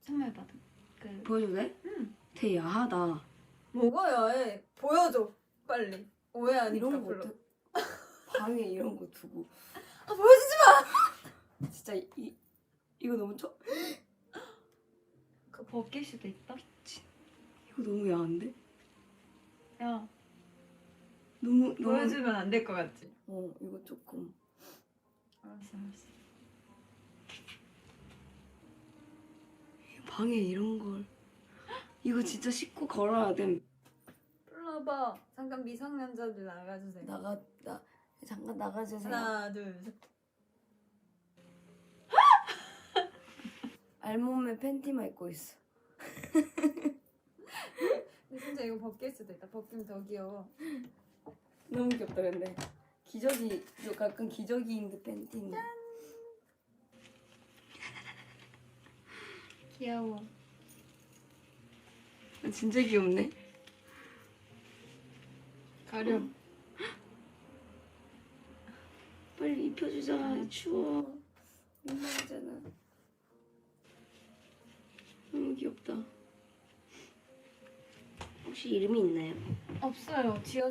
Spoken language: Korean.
선물 받은 그 보여줘도 돼? 응. 되게 야하다. 뭐가 야해? 보여줘 빨리. 오해하니까 이런 거 별로. 어떡... 방에 이런 거 두고 아 보여주지 마. 진짜 이 이거 너무 저 그 벗길 수도 있다. 이거 너무 야한데? 야 너무 너무 보여주면 안 될 것 같지? 어 이거 조금 알았어 알았어. 방에 이런 걸 이거 진짜 씻고 걸어야 돼. 와봐. 잠깐 미성년자들 나가주세요. 나가 나 잠깐 나가주세요. 하나 둘 셋. 알몸에 팬티만 입고 있어. 근데 진짜 이거 벗길 수도 있다. 벗기면 더 귀여워. 너무 귀엽다 근데 기저귀 저 가끔 기저귀인데 팬티는 귀여워. 아, 진짜 귀엽네. 가렴. 빨리 입혀주자. 추워. 민망하잖아. 너무 귀엽다. 혹시 이름이 있나요? 없어요. 지어